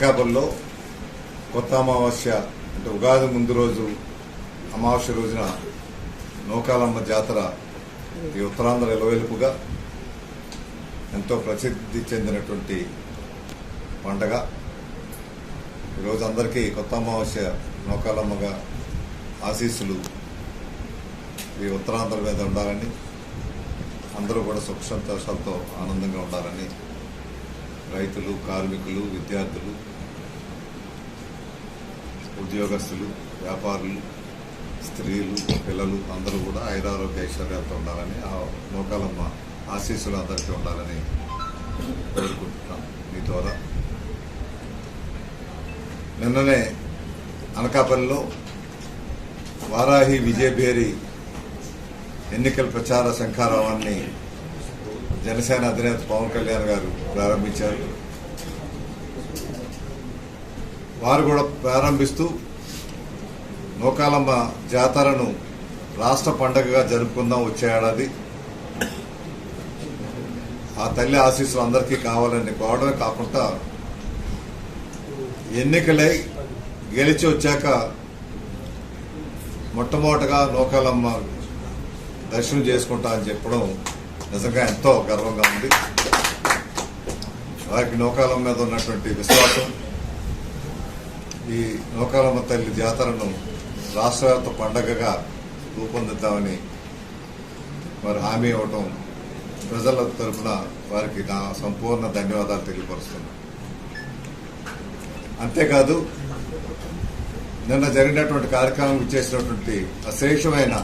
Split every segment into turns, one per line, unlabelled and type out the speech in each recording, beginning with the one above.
అనకాపల్లిలో కొత్త అమావాస్య అంటే ఉగాది ముందు రోజు అమావాస్య రోజున నౌకాలమ్మ జాతర ఈ ఉత్తరాంధ్ర ఎలవెలుపుగా ఎంతో ప్రసిద్ధి చెందినటువంటి పండగ. ఈరోజు అందరికీ కొత్త అమావాస్య నౌకాలమ్మగా ఆశీస్సులు ఈ ఉత్తరాంధ్ర మీద ఉండాలని అందరూ కూడా సుఖ సంతోషాలతో ఆనందంగా ఉండాలని రైతులు కార్మికులు విద్యార్థులు ఉద్యోగస్తులు వ్యాపారులు స్త్రీలు పిల్లలు అందరూ కూడా ఐదారోగ్య ఐశ్వర్యాలతో ఉండాలని ఆ లోకాలమ్మ ఆశీస్సులు అందరికీ ఉండాలని కోరుకుంటున్నాం మీ ద్వారా నిన్ననే అనకాపల్లిలో వారాహి విజయభేరి ఎన్నికల ప్రచార శంఖారావాన్ని జనసేన అధినేత పవన్ కళ్యాణ్ గారు ప్రారంభించారు. వారు కూడా ప్రారంభిస్తూ నూకాలమ్మ జాతరను రాష్ట్ర పండగగా జరుపుకుందాం వచ్చే ఏడాది. ఆ తల్లి ఆశీస్సులు అందరికీ కావాలని కోవడమే కాకుండా ఎన్నికలై గెలిచి వచ్చాక మొట్టమొదటగా నూకాలమ్మ దర్శనం చేసుకుంటా అని చెప్పడం నిజంగా ఎంతో గర్వంగా ఉంది. వారికి నౌకాలం మీద ఉన్నటువంటి విశ్వాసం ఈ నౌకాలమ్మ తల్లి జాతరను రాష్ట్రవ్యాప్త పండగగా రూపొందిద్దామని వారు హామీ ఇవ్వటం ప్రజల తరఫున వారికి నా సంపూర్ణ ధన్యవాదాలు తెలియపరుస్తున్నాను. అంతేకాదు నిన్న జరిగినటువంటి కార్యక్రమం చేసినటువంటి అశేషమైన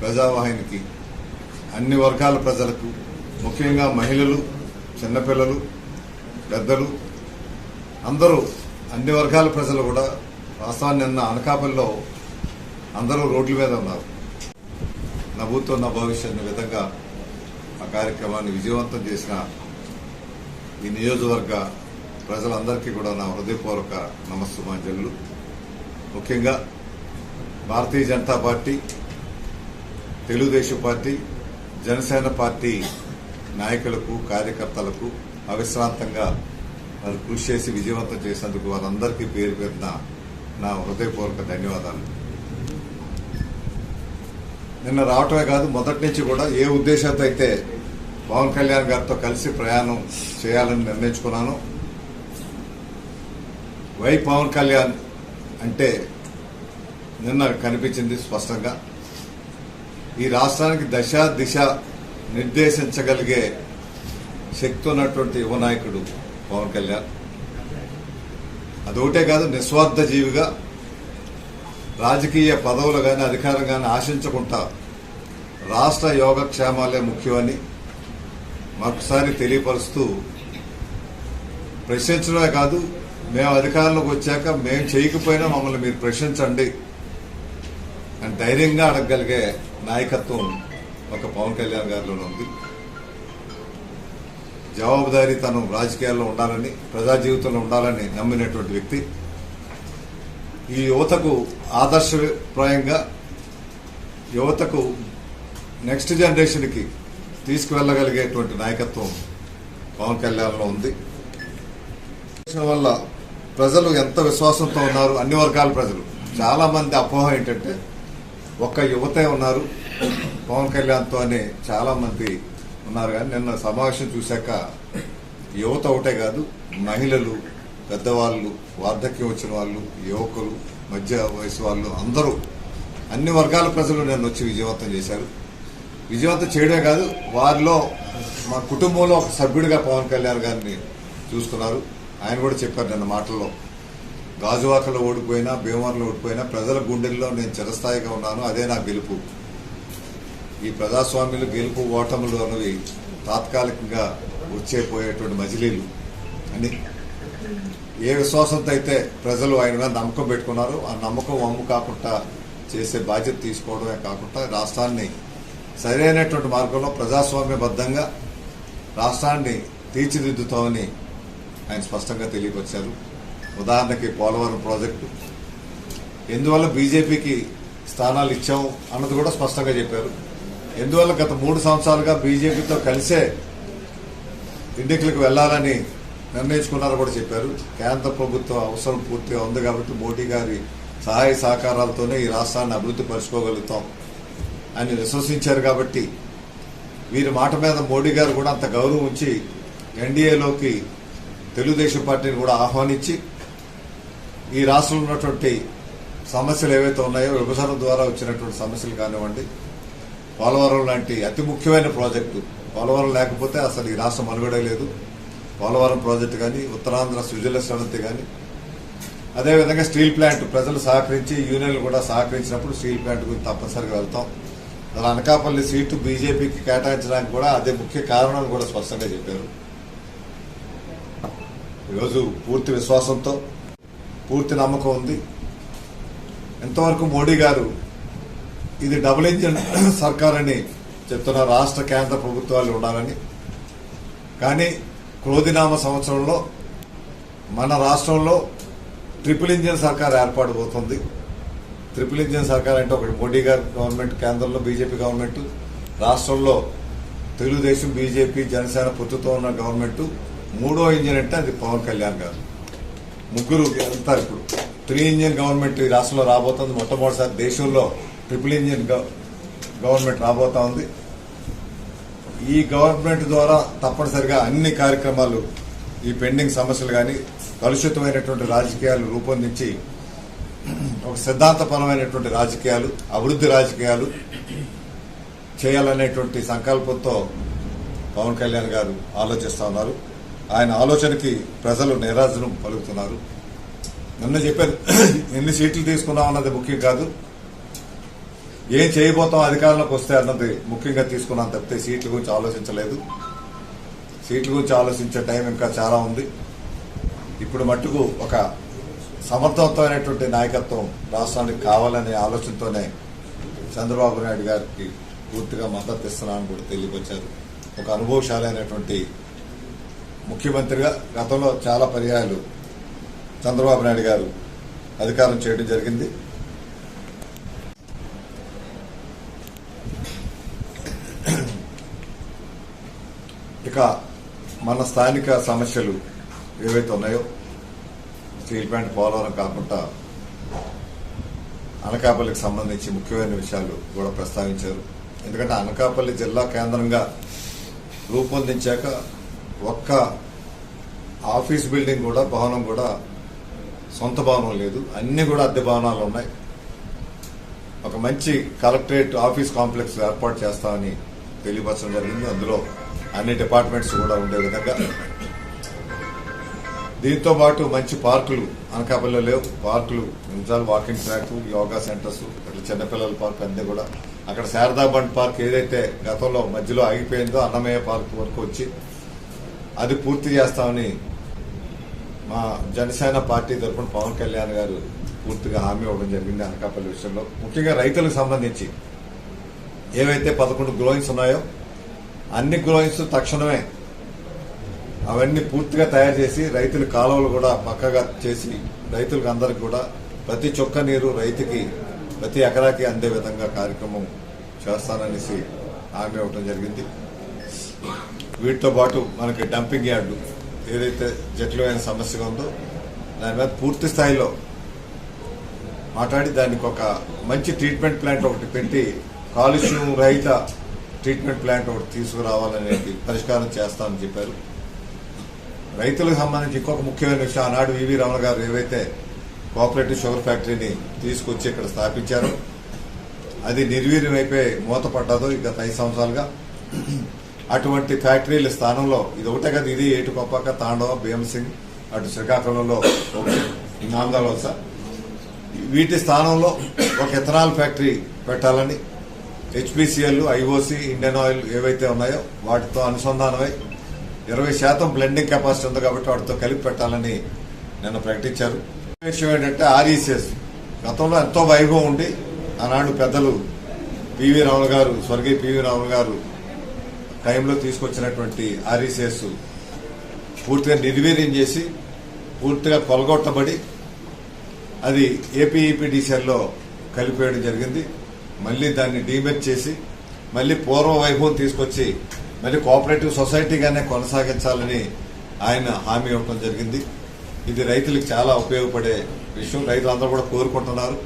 ప్రజావాహినికి అన్ని వర్గాల ప్రజలకు ముఖ్యంగా మహిళలు చిన్నపిల్లలు పెద్దలు అందరూ అన్ని వర్గాల ప్రజలు కూడా రాష్ట్రాన్ని నిన్న అనకాపల్లిలో అందరూ రోడ్ల మీద ఉన్నారు. నవ్వుతో నా భవిష్యత్ విధంగా ఆ కార్యక్రమాన్ని విజయవంతం చేసిన ఈ నియోజకవర్గ ప్రజలందరికీ కూడా నా హృదయపూర్వక నమస్సుమాంజలు. ముఖ్యంగా Bharatiya Janata Party Telugu Desam Party Jana Sena Party నాయకులకు కార్యకర్తలకు అవిశ్రాంతంగా వారు కృషి చేసి విజయవంతం చేసినందుకు వారందరికీ పేరు పెట్టిన నా హృదయపూర్వక ధన్యవాదాలు. నిన్న రావటమే కాదు మొదటి నుంచి కూడా ఏ ఉద్దేశంతో అయితే పవన్ కళ్యాణ్ గారితో కలిసి ప్రయాణం చేయాలని నిర్ణయించుకున్నాను వై పవన్ కళ్యాణ్ అంటే నిన్న కనిపించింది స్పష్టంగా ఈ రాష్ట్రానికి దశ దిశ నిర్దేశించగలిగే శక్తి ఉన్నటువంటి యువ నాయకుడు పవన్ కళ్యాణ్. అదొకటే కాదు నిస్వార్థ జీవిగా రాజకీయ పదవులు కానీ అధికారం కానీ ఆశించకుండా రాష్ట్ర యోగక్షేమాలే ముఖ్యమని మరొకసారి తెలియపరుస్తూ ప్రశ్నించడమే కాదు మేము అధికారంలోకి వచ్చాక మేము చేయకపోయినా మమ్మల్ని మీరు ప్రశ్నించండి అని ధైర్యంగా అడగగలిగే నాయకత్వం ఒక పవన్ కళ్యాణ్ గారిలో ఉంది. జవాబుదారీతనం రాజకీయాల్లో ఉండాలని ప్రజా జీవితంలో ఉండాలని నమ్మినటువంటి వ్యక్తి. ఈ యువతకు ఆదర్శప్రాయంగా యువతకు నెక్స్ట్ జనరేషన్కి తీసుకువెళ్ళగలిగేటువంటి నాయకత్వం పవన్ కళ్యాణ్లో ఉంది. వల్ల ప్రజలు ఎంత విశ్వాసంతో ఉన్నారు? అన్ని వర్గాల ప్రజలు. చాలామంది అపోహ ఏంటంటే ఒక్క యువతే ఉన్నారు. పవన్ కళ్యాణ్తో అనే చాలామంది ఉన్నారు కానీ నిన్న సమావేశం చూశాక యువత ఒకటే కాదు మహిళలు పెద్దవాళ్ళు వార్ధక్యం వచ్చిన వాళ్ళు యువకులు మధ్య వయసు వాళ్ళు అందరూ అన్ని వర్గాల ప్రజలు నన్ను వచ్చి విజయవంతం చేశారు. విజయవంతం చేయడమే కాదు వారిలో మా కుటుంబంలో ఒక సభ్యుడిగా పవన్ కళ్యాణ్ గారిని చూసుకున్నారు. ఆయన కూడా చెప్పారు నిన్న మాటల్లో. గాజువాకలో ఓడిపోయినా భీమవరంలో ఓడిపోయినా ప్రజల గుండెల్లో నేను చిరస్థాయిగా ఉన్నాను అదే నా గెలుపు. ఈ ప్రజాస్వామ్యంలో గెలుపు ఓటములు అన్నవి తాత్కాలికంగా వచ్చేపోయేటువంటి మజిలీలు అని ఏ విశ్వాసంతో అయితే ప్రజలు ఆయన మీద నమ్మకం పెట్టుకున్నారో ఆ నమ్మకం వమ్ము కాకుండా చేసే బాధ్యత తీసుకోవడమే కాకుండా రాష్ట్రాన్ని సరైనటువంటి మార్గంలో ప్రజాస్వామ్యబద్ధంగా రాష్ట్రాన్ని తీర్చిదిద్దుతామని ఆయన స్పష్టంగా తెలియపరిచారు ఉదాహరణకి పోలవరం ప్రాజెక్టు. ఎందువల్ల బీజేపీకి స్థానాలు ఇచ్చాము అన్నది కూడా స్పష్టంగా చెప్పారు. ఎందువల్ల గత మూడు సంవత్సరాలుగా బీజేపీతో కలిసే ఎన్నికలకు వెళ్ళాలని నిర్ణయించుకున్నారో కూడా చెప్పారు. కేంద్ర ప్రభుత్వం అవసరం పూర్తిగా ఉంది కాబట్టి మోడీ గారి సహాయ సహకారాలతోనే ఈ రాష్ట్రాన్ని అభివృద్ధి పరుచుకోగలుగుతాం అని విశ్వసించారు కాబట్టి వీరి మాట మీద మోడీ గారు కూడా అంత గౌరవం ఉంచి ఎన్డీఏలోకి తెలుగుదేశం పార్టీని కూడా ఆహ్వానించి ఈ రాష్ట్రంలో ఉన్నటువంటి సమస్యలు ఏవైతే ఉన్నాయో విభజన ద్వారా వచ్చినటువంటి సమస్యలు కానివ్వండి పోలవరం లాంటి అతి ముఖ్యమైన ప్రాజెక్టు. పోలవరం లేకపోతే అసలు ఈ రాష్ట్రం మనుగడే లేదు. పోలవరం ప్రాజెక్టు కానీ ఉత్తరాంధ్ర సుజల శ్రవంతి కానీ అదేవిధంగా స్టీల్ ప్లాంట్ ప్రజలు సహకరించి యూనియన్లు కూడా సహకరించినప్పుడు స్టీల్ ప్లాంట్ గురించి తప్పనిసరిగా వెళ్తాం. అలా అనకాపల్లి సీటు బీజేపీకి కేటాయించడానికి కూడా అదే ముఖ్య కారణం కూడా స్పష్టంగా చెప్పారు. ఈరోజు పూర్తి విశ్వాసంతో పూర్తి నమ్మకం ఉంది. ఎంతవరకు మోడీ గారు ఇది డబుల్ ఇంజిన్ సర్కార్ అని చెప్తున్న రాష్ట్ర కేంద్ర ప్రభుత్వాలు ఉండాలని. కానీ క్రోధినామ సంవత్సరంలో మన రాష్ట్రంలో ట్రిపుల్ ఇంజిన్ సర్కార్ ఏర్పాటు పోతుంది. ట్రిపుల్ ఇంజిన్ సర్కార్ అంటే ఒకటి మోడీ గారు గవర్నమెంట్ కేంద్రంలో బీజేపీ గవర్నమెంట్ రాష్ట్రంలో తెలుగుదేశం బీజేపీ జనసేన పొత్తుతో ఉన్న గవర్నమెంట్. మూడో ఇంజిన్ అంటే అది పవన్ కళ్యాణ్ గారు. ముగ్గురు వెళ్తారు ఇప్పుడు. త్రీ ఇంజిన్ గవర్నమెంట్ ఈ రాష్ట్రంలో రాబోతుంది మొట్టమొదటిసారి దేశంలో. ట్రిపుల్ ఇంజిన్ గవ- గవర్నమెంట్ రాబోతా ఉంది. ఈ గవర్నమెంట్ ద్వారా తప్పనిసరిగా అన్ని కార్యక్రమాలు ఈ పెండింగ్ సమస్యలు కానీ కలుషితమైనటువంటి రాజకీయాలు రూపొందించి ఒక సిద్ధాంతపరమైనటువంటి రాజకీయాలు అభివృద్ధి రాజకీయాలు చేయాలనేటువంటి సంకల్పంతో పవన్ కళ్యాణ్ గారు ఆలోచిస్తూ ఉన్నారు. ఆయన ఆలోచనకి ప్రజలు నిరాజనం పలుకుతున్నారు. నిన్న చెప్పారు ఎన్ని సీట్లు తీసుకున్నాం అన్నది ముఖ్యం కాదు. ఏం చేయబోతాం అధికారంలోకి వస్తే అన్నది ముఖ్యంగా తీసుకున్నాను తప్పితే సీట్ల గురించి ఆలోచించలేదు. సీట్ల గురించి ఆలోచించే టైం ఇంకా చాలా ఉంది. ఇప్పుడు మట్టుకు ఒక సమర్థవంతమైనటువంటి నాయకత్వం రాష్ట్రానికి కావాలనే ఆలోచనతోనే చంద్రబాబు నాయుడు గారికి పూర్తిగా మద్దతు ఇస్తున్నానని కూడా తెలియకొచ్చారు ఒక అనుభవశాలైనటువంటి ముఖ్యమంత్రిగా గతంలో చాలా పర్యాయాలు చంద్రబాబు నాయుడు గారు అధికారం చేయడం జరిగింది. ఇక మన స్థానిక సమస్యలు ఏవైతే ఉన్నాయో స్టీల్ ప్లాంట్ పోలవరం కాకుండా అనకాపల్లికి సంబంధించి ముఖ్యమైన విషయాలు కూడా ప్రస్తావించారు. ఎందుకంటే అనకాపల్లి జిల్లా కేంద్రంగా రూపొందించాక ఒక్క ఆఫీస్ బిల్డింగ్ కూడా భవనం కూడా సొంత భవనం లేదు. అన్ని కూడా అద్దె భవనాలు ఉన్నాయి. ఒక మంచి కలెక్టరేట్ ఆఫీస్ కాంప్లెక్స్ ఏర్పాటు చేస్తామని తెలియపరచడం జరిగింది. అందులో అన్ని డిపార్ట్మెంట్స్ కూడా ఉండే విధంగా. దీంతో పాటు మంచి పార్కులు అనకాపల్లిలో లేవు. పార్కులు నిమిషాలు వాకింగ్ ట్రాక్ యోగా సెంటర్స్ అట్లా చిన్నపిల్లల పార్క్ అన్నీ కూడా. అక్కడ శారదా బండ్ పార్క్ ఏదైతే గతంలో మధ్యలో ఆగిపోయిందో అన్నమయ్య పార్క్ వరకు వచ్చి అది పూర్తి చేస్తామని మా జనసేన పార్టీ తరఫున పవన్ కళ్యాణ్ గారు పూర్తిగా హామీ ఇవ్వడం జరిగింది అనకాపల్లి విషయంలో. ముఖ్యంగా రైతులకు సంబంధించి ఏవైతే పదకొండు గ్రోయింగ్స్ ఉన్నాయో అన్ని గ్రోయింగ్స్ తక్షణమే. అవన్నీ పూర్తిగా తయారు చేసి రైతుల కాలువలు కూడా పక్కగా చేసి రైతులకు అందరికి కూడా ప్రతి చొక్క నీరు రైతుకి ప్రతి ఎకరాకి అందే విధంగా కార్యక్రమం చేస్తాననేసి హామీ ఇవ్వడం జరిగింది. వీటితో పాటు మనకి డంపింగ్ యార్డు ఏదైతే జటిలమైన సమస్యగా ఉందో దాని మీద పూర్తి స్థాయిలో మాట్లాడి దానికి ఒక మంచి ట్రీట్మెంట్ ప్లాంట్ ఒకటి పెట్టి కాలుష్యం రహిత ట్రీట్మెంట్ ప్లాంట్ ఒకటి తీసుకురావాలనేది పరిష్కారం చేస్తామని చెప్పారు. రైతులకు సంబంధించి ఇంకొక ముఖ్యమైన విషయం ఆనాడు వివి రమణ గారు ఏవైతే కోఆపరేటివ్ షుగర్ ఫ్యాక్టరీని తీసుకొచ్చి ఇక్కడ స్థాపించారో అది నిర్వీర్యమైపోయి అయిపోయి మూతపడ్డదో ఈ గత ఐదు సంవత్సరాలుగా. అటువంటి ఫ్యాక్టరీల స్థానంలో ఇది ఒకటే కదా ఇది ఏటుకొప్పాక తాండవ భీమసింగ్ అటు శ్రీకాకుళంలో ఒకటి, నామదాల వలస వీటి స్థానంలో ఒక ఇథనాల్ ఫ్యాక్టరీ పెట్టాలని హెచ్పిసిఎల్ ఐఓసి ఇండియన్ ఆయిల్ ఏవైతే ఉన్నాయో వాటితో అనుసంధానమై ఇరవై శాతం బ్లెండింగ్ కెపాసిటీ ఉంది కాబట్టి వాటితో కలిపి పెట్టాలని నిన్న ప్రకటించారు. విషయం ఏంటంటే ఆర్ఈసిఎస్ గతంలో ఎంతో వైభవం ఉండి ఆనాడు పెద్దలు పివి రావుల గారు స్వర్గీయ పివి రావుల గారు టైంలో తీసుకొచ్చినటువంటి ఆర్ఈసిఎస్ పూర్తిగా నిర్వీర్యం చేసి పూర్తిగా కొలగొట్టబడి అది ఏపీఈపీడీసీఎల్లో కలిపేయడం జరిగింది. మళ్ళీ దాన్ని డీమెట్ చేసి మళ్ళీ పూర్వ వైభవం తీసుకొచ్చి మళ్ళీ కోఆపరేటివ్ సొసైటీగానే కొనసాగించాలని ఆయన హామీ ఇవ్వడం జరిగింది. ఇది రైతులకు చాలా ఉపయోగపడే విషయం. రైతులందరూ కూడా కోరుకుంటున్నారు.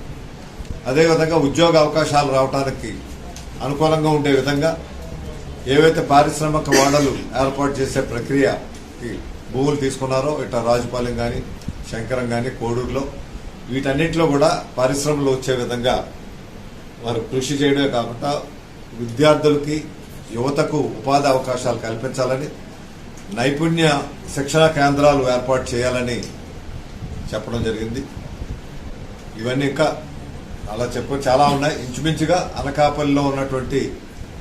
అదేవిధంగా ఉద్యోగ అవకాశాలు రావడానికి అనుకూలంగా ఉండే విధంగా ఏవైతే పారిశ్రామిక వాడలు ఏర్పాటు చేసే ప్రక్రియకి భూములు తీసుకున్నారో ఇట్లా రాజుపాలెం కానీ శంకరం కానీ కోడూరులో వీటన్నిటిలో కూడా పరిశ్రమలు వచ్చే విధంగా వారు కృషి చేయడమే కాకుండా విద్యార్థులకి యువతకు ఉపాధి అవకాశాలు కల్పించాలని నైపుణ్య శిక్షణ కేంద్రాలు ఏర్పాటు చేయాలని చెప్పడం జరిగింది. ఇవన్నీ ఇంకా అలా చెప్ప చాలా ఉన్నాయి. ఇంచుమించుగా అనకాపల్లిలో ఉన్నటువంటి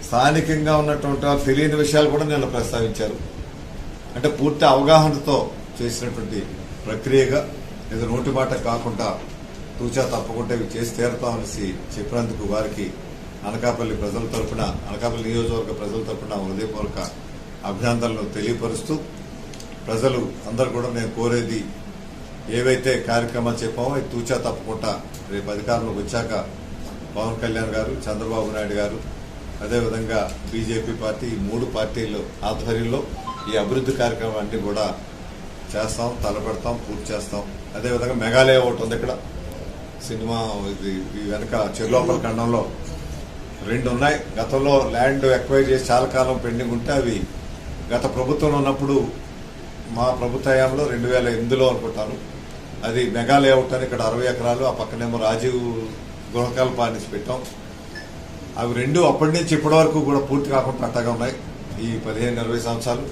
స్థానికంగా ఉన్నటువంటి తెలియని విషయాలు కూడా నిన్న ప్రస్తావించారు. అంటే పూర్తి అవగాహనతో చేసినటువంటి ప్రక్రియగా ఏదో నోటి మాట కాకుండా తూచా తప్పకుండా ఇవి చేసి తీరుతామనేసి చెప్పినందుకు వారికి అనకాపల్లి ప్రజల తరపున అనకాపల్లి నియోజకవర్గ ప్రజల తరపున హృదయపూర్వక అభినందనలు తెలియపరుస్తూ ప్రజలు అందరు కూడా నేను కోరేది ఏవైతే కార్యక్రమాలు చెప్పామో అవి తూచా తప్పకుండా రేపు అధికారంలోకి వచ్చాక పవన్ కళ్యాణ్ గారు చంద్రబాబు నాయుడు గారు అదేవిధంగా బీజేపీ పార్టీ ఈ మూడు పార్టీలు ఆధ్వర్యంలో ఈ అభివృద్ధి కార్యక్రమాన్ని కూడా చేస్తాం తలపెడతాం పూర్తి చేస్తాం. అదేవిధంగా మెఘాలయ ఒకటి ఉంది ఇక్కడ. సినిమా ఇది వెనక చెరులోపల ఖండంలో రెండు ఉన్నాయి గతంలో ల్యాండ్ ఎక్వైర్ చేసి చాలా కాలం పెండింగ్ ఉంటే అవి గత ప్రభుత్వంలో ఉన్నప్పుడు మా ప్రభుత్వ హయాంలో రెండు వేల ఎనిమిదిలో అనుకుంటాను. అది మెగా లేఅవుట్ అని ఇక్కడ అరవై ఎకరాలు ఆ పక్కనేమో రాజీవ్ గృహకల్పాన్ని పెట్టాం. అవి రెండు అప్పటి నుంచి ఇప్పటి వరకు కూడా పూర్తి కాకుండా అట్టగా ఉన్నాయి. ఈ పదిహేను ఇరవై సంవత్సరాలు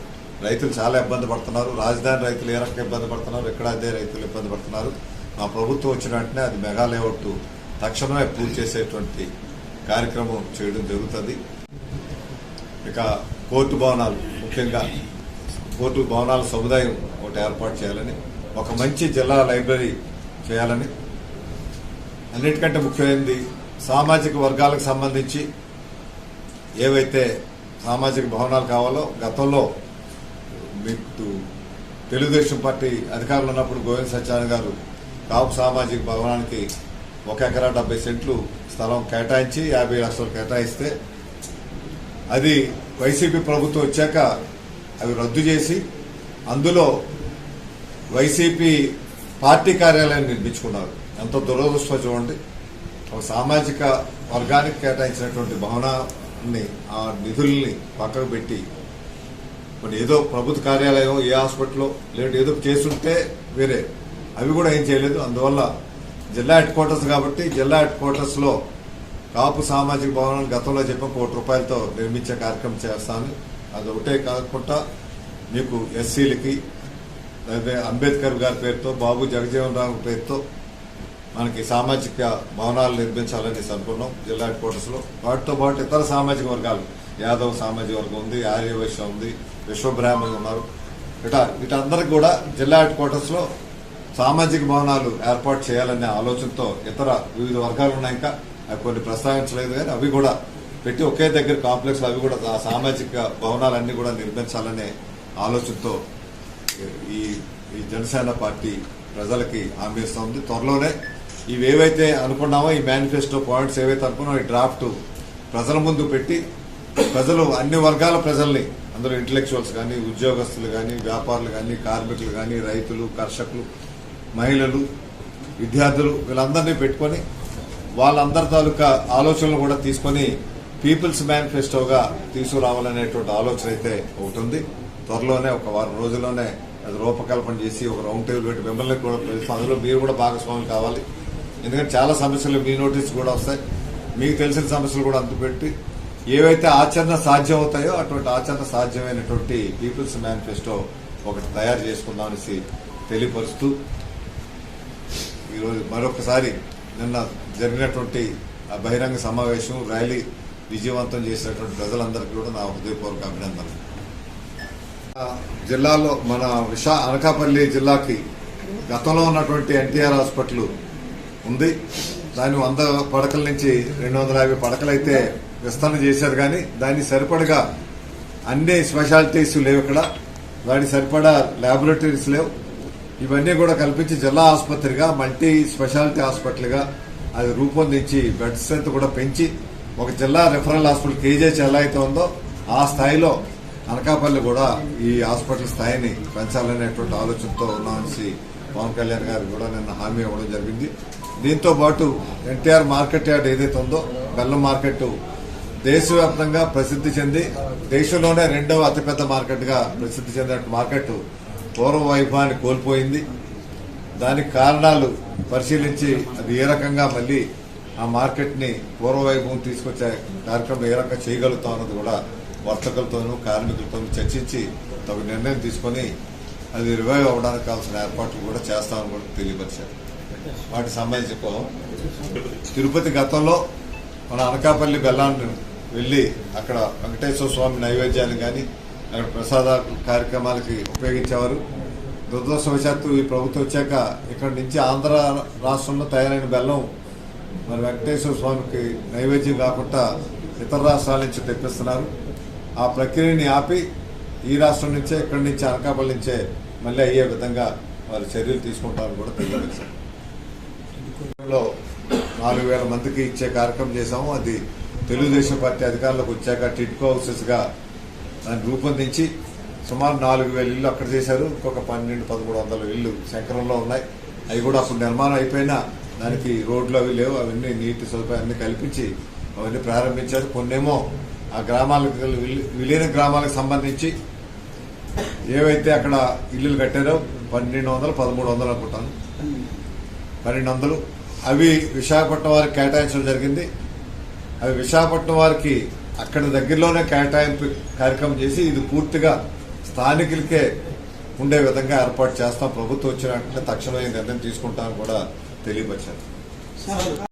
రైతులు చాలా ఇబ్బంది పడుతున్నారు. రాజధాని రైతులు ఏ రకంగా ఇబ్బంది పడుతున్నారు? ఎక్కడ అదే రైతులు ఇబ్బంది పడుతున్నారు? మా ప్రభుత్వం వచ్చిన వెంటనే అది మెగా లేఅవుట్ తక్షణమే పూర్తి చేసేటువంటి కార్యక్రమం చేయడం జరుగుతుంది. ఇక కోర్టు భవనాలు ముఖ్యంగా కోర్టు భవనాల సముదాయం ఒకటి ఏర్పాటు చేయాలని ఒక మంచి జిల్లా లైబ్రరీ చేయాలని అన్నిటికంటే ముఖ్యమైనది సామాజిక వర్గాలకు సంబంధించి ఏవైతే సామాజిక భవనాలు కావాలో గతంలో మీకు తెలుగుదేశం పార్టీ అధికారంలో ఉన్నప్పుడు గోవింద్ సత్యానంద్ గారు కాపు సామాజిక భవనానికి ఒక ఎకరా డెబ్బై సెంట్లు స్థలం కేటాయించి యాభై లక్షలు కేటాయిస్తే అది వైసీపీ ప్రభుత్వం వచ్చాక అవి రద్దు చేసి అందులో వైసీపీ పార్టీ కార్యాలయాన్ని నిర్మించుకున్నారు. ఎంతో దురదృష్టం చూడండి. ఒక సామాజిక వర్గానికి కేటాయించినటువంటి భవనాన్ని ఆ నిధుల్ని పక్కకు పెట్టి మరి ఏదో ప్రభుత్వ కార్యాలయం ఏ హాస్పిటల్లో లేదంటే ఏదో చేస్తుంటే వేరే. అవి కూడా ఏం చేయలేదు. అందువల్ల జిల్లా హెడ్ క్వార్టర్స్ కాబట్టి జిల్లా హెడ్ క్వార్టర్స్లో కాపు సామాజిక భవనాన్ని గతంలో చెప్పిన కోటి రూపాయలతో నిర్మించే కార్యక్రమం చేస్తాను. అది ఒకటే కాకుండా మీకు ఎస్సీలకి అదే అంబేద్కర్ గారి పేరుతో బాబు జగజీవన్ రావు పేరుతో మనకి సామాజిక భవనాలు నిర్మించాలని అనుకున్నాం జిల్లా హెడ్ క్వార్టర్స్లో. వాటితో పాటు ఇతర సామాజిక వర్గాలు యాదవ్ సామాజిక వర్గం ఉంది ఆర్యవైశ్య ఉంది విశ్వబ్రాహ్మణులు ఉన్నారు. ఇట వీటందరికి కూడా జిల్లా హెడ్ క్వార్టర్స్లో సామాజిక భవనాలు ఏర్పాటు చేయాలనే ఆలోచనతో ఇతర వివిధ వర్గాలు ఉన్నాయి ఇంకా. అవి కొన్ని ప్రస్తావించలేదు కానీ అవి కూడా పెట్టి ఒకే దగ్గర కాంప్లెక్స్ అవి కూడా ఆ సామాజిక భవనాలన్నీ కూడా నిర్మించాలనే ఆలోచనతో ఈ ఈ జనసేన పార్టీ ప్రజలకి హామీ ఇస్తుంది త్వరలోనే ఇవి ఏవైతే అనుకున్నామో ఈ మేనిఫెస్టో పాయింట్స్ ఏవైతే అనుకున్నామో ఈ డ్రాఫ్ట్ ప్రజల ముందు పెట్టి ప్రజలు అన్ని వర్గాల ప్రజల్ని అందరూ ఇంటలెక్చువల్స్ కానీ ఉద్యోగస్తులు కానీ వ్యాపారులు కానీ కార్మికులు కానీ రైతులు కర్షకులు మహిళలు విద్యార్థులు వీళ్ళందరినీ పెట్టుకొని వాళ్ళందరి తాలూకా ఆలోచనలు కూడా తీసుకొని పీపుల్స్ మేనిఫెస్టోగా తీసుకురావాలనేటువంటి ఆలోచన అయితే ఒకటి ఉంది త్వరలోనే ఒక వారం రోజుల్లోనే అది రూపకల్పన చేసి ఒక రౌండ్ టేబుల్ పెట్టి మిమ్మల్ని కూడా అందులో మీరు కూడా భాగస్వాములు కావాలి. ఎందుకంటే చాలా సమస్యలు మీ నోటీస్ కూడా వస్తాయి. మీకు తెలిసిన సమస్యలు కూడా అందుపెట్టి ఏవైతే ఆచరణ సాధ్యం అవుతాయో అటువంటి ఆచరణ సాధ్యమైనటువంటి పీపుల్స్ మేనిఫెస్టో ఒకటి తయారు చేసుకుందామనేసి తెలియపరుస్తూ ఈరోజు మరొకసారి నిన్న జరిగినటువంటి బహిరంగ సమావేశం ర్యాలీ విజయవంతం చేసినటువంటి ప్రజలందరికీ కూడా నా హృదయపూర్వక అభినందనలు. జిల్లాలో మన విశా అనకాపల్లి జిల్లాకి గతంలో ఉన్నటువంటి ఎన్టీఆర్ హాస్పిటల్ ఉంది. దాని వంద పడకల నుంచి రెండు వందల యాభై పడకలైతే విస్తరణ చేశారు కానీ దాన్ని సరిపడగా అన్ని స్పెషాలిటీస్ లేవు ఇక్కడ. దానికి సరిపడా ల్యాబొరేటరీస్ లేవు. ఇవన్నీ కూడా కల్పించి జిల్లా ఆసుపత్రిగా మల్టీ స్పెషాలిటీ హాస్పిటల్గా అది రూపొందించి బెడ్ స్ట్రెంత్ కూడా పెంచి ఒక జిల్లా రిఫరల్ హాస్పిటల్ కేజీహెచ్ ఎలా అయితే ఉందో ఆ స్థాయిలో అనకాపల్లి కూడా ఈ హాస్పిటల్ స్థాయిని పెంచాలనేటువంటి ఆలోచనతో ఉన్నామని పవన్ కళ్యాణ్ గారు కూడా నిన్న హామీ ఇవ్వడం జరిగింది. దీంతో పాటు ఎన్టీఆర్ మార్కెట్ యార్డ్ ఏదైతే ఉందో బెల్లం మార్కెట్ దేశవ్యాప్తంగా ప్రసిద్ధి చెంది దేశంలోనే రెండవ అతిపెద్ద మార్కెట్గా ప్రసిద్ధి చెందిన మార్కెట్ పూర్వ వైభవాన్ని కోల్పోయింది. దానికి కారణాలు పరిశీలించి అది ఏ రకంగా మళ్ళీ ఆ మార్కెట్ని పూర్వవైభవం తీసుకొచ్చే కార్యక్రమం ఏ రకంగా చేయగలుగుతాం అన్నది కూడా వర్తకులతోనూ కార్మికులతోనూ చర్చించి తగు నిర్ణయం తీసుకొని అది రివైవ్ అవ్వడానికి కావాల్సిన ఏర్పాట్లు కూడా చేస్తామని కూడా తెలియపరిచారు. వాటికి సంబంధించి తిరుపతి గతంలో మన అనకాపల్లి బెల్లాన్ని వెళ్ళి అక్కడ వెంకటేశ్వర స్వామి నైవేద్యాన్ని కానీ ప్రసాద కార్యక్రమాలకి ఉపయోగించేవారు. దురదృష్టవశాత్తు ఈ ప్రభుత్వం వచ్చాక ఇక్కడ నుంచి ఆంధ్ర రాష్ట్రంలో తయారైన బెల్లం మరి వెంకటేశ్వర స్వామికి నైవేద్యం కాకుండా ఇతర రాష్ట్రాల నుంచి తెప్పిస్తున్నారు. ఆ ప్రక్రియని ఆపి ఈ రాష్ట్రం నుంచే ఇక్కడి నుంచి అనకాపల్లి నుంచే మళ్ళీ అయ్యే విధంగా వారు చర్యలు తీసుకుంటారని కూడా తెలియజేశారు. నాలుగు వేల మందికి ఇచ్చే కార్యక్రమం చేశాము. అది తెలుగుదేశం పార్టీ అధికారంలోకి వచ్చాక టిట్కో హౌసెస్గా దాన్ని రూపొందించి సుమారు నాలుగు వేల ఇల్లు అక్కడ చేశారు. ఇంకొక పన్నెండు పదమూడు వందల ఇల్లు శంకరంలో ఉన్నాయి. అవి కూడా అప్పుడు నిర్మాణం అయిపోయినా దానికి రోడ్లు అవి లేవు. అవన్నీ నీటి సదుపాయాన్ని కల్పించి అవన్నీ ప్రారంభించారు. కొన్నేమో ఆ గ్రామాలకు విలీన గ్రామాలకు సంబంధించి ఏవైతే అక్కడ ఇల్లులు కట్టారో పన్నెండు వందలు పదమూడు వందలు అనుకుంటాను. పన్నెండు వందలు. అవి విశాఖపట్నం వారికి కేటాయించడం జరిగింది. అవి విశాఖపట్నం వారికి అక్కడ దగ్గరలోనే కేటాయింపు కార్యక్రమం చేసి ఇది పూర్తిగా స్థానికులకే ఉండే విధంగా ఏర్పాటు చేస్తాం. ప్రభుత్వం వచ్చినట్టు తక్షణమే ఈ నిర్ణయం తీసుకుంటామని కూడా తెలియపరిచారు.